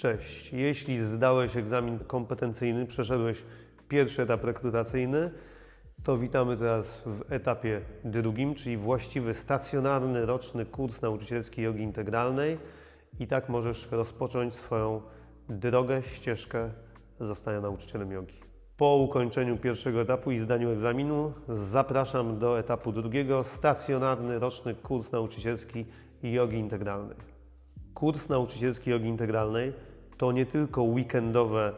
Cześć. Jeśli zdałeś egzamin kompetencyjny, przeszedłeś pierwszy etap rekrutacyjny, to witamy teraz w etapie drugim, czyli właściwy stacjonarny roczny kurs nauczycielski jogi integralnej i tak możesz rozpocząć swoją drogę, ścieżkę zostania nauczycielem jogi. Po ukończeniu pierwszego etapu i zdaniu egzaminu zapraszam do etapu drugiego, stacjonarny roczny kurs nauczycielski jogi integralnej. Kurs nauczycielski jogi integralnej to nie tylko weekendowe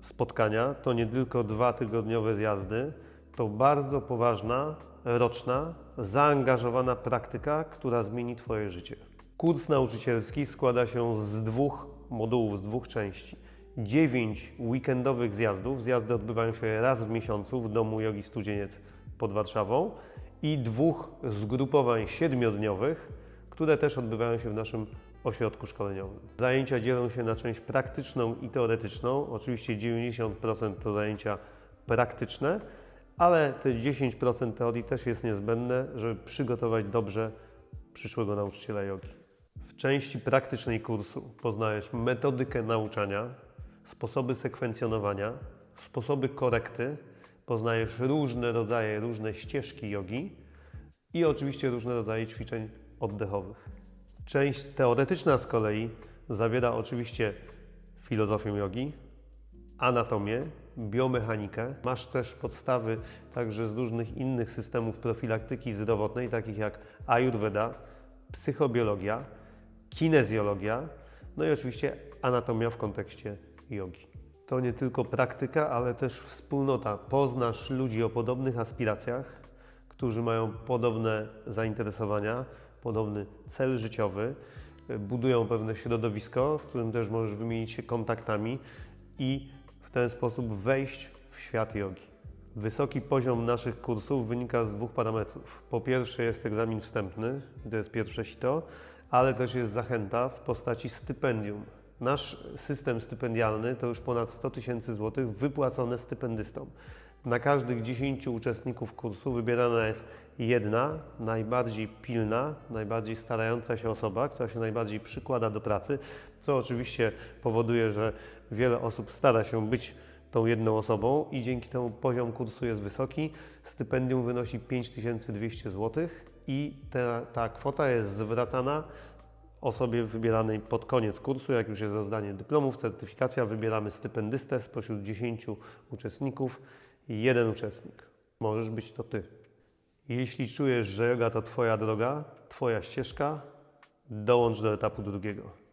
spotkania, to nie tylko dwa tygodniowe zjazdy, to bardzo poważna, roczna, zaangażowana praktyka, która zmieni Twoje życie. Kurs nauczycielski składa się z dwóch modułów, z dwóch części. Dziewięć weekendowych zjazdów. Zjazdy odbywają się raz w miesiącu w domu Jogi Studzieniec pod Warszawą i dwóch zgrupowań siedmiodniowych, które też odbywają się w naszym ośrodku szkoleniowym. Zajęcia dzielą się na część praktyczną i teoretyczną. Oczywiście 90% to zajęcia praktyczne, ale te 10% teorii też jest niezbędne, żeby przygotować dobrze przyszłego nauczyciela jogi. W części praktycznej kursu poznajesz metodykę nauczania, sposoby sekwencjonowania, sposoby korekty, poznajesz różne rodzaje, różne ścieżki jogi i oczywiście różne rodzaje ćwiczeń oddechowych. Część teoretyczna z kolei zawiera oczywiście filozofię jogi, anatomię, biomechanikę. Masz też podstawy także z różnych innych systemów profilaktyki zdrowotnej, takich jak ayurveda, psychobiologia, kinezjologia, no i oczywiście anatomia w kontekście jogi. To nie tylko praktyka, ale też wspólnota. Poznasz ludzi o podobnych aspiracjach, którzy mają podobne zainteresowania, podobny cel życiowy, budują pewne środowisko, w którym też możesz wymienić się kontaktami i w ten sposób wejść w świat jogi. Wysoki poziom naszych kursów wynika z dwóch parametrów. Po pierwsze jest egzamin wstępny, to jest pierwsze sito, ale też jest zachęta w postaci stypendium. Nasz system stypendialny to już ponad 100 tysięcy złotych wypłacone stypendystom. Na każdych 10 uczestników kursu wybierana jest jedna, najbardziej pilna, najbardziej starająca się osoba, która się najbardziej przykłada do pracy, co oczywiście powoduje, że wiele osób stara się być tą jedną osobą i dzięki temu poziom kursu jest wysoki. Stypendium wynosi 5200 zł i ta, ta kwota jest zwracana osobie wybieranej pod koniec kursu, jak już jest rozdanie dyplomów, certyfikacja, wybieramy stypendystę spośród 10 uczestników jeden uczestnik. Możesz być to Ty. Jeśli czujesz, że yoga to Twoja droga, Twoja ścieżka, dołącz do etapu drugiego.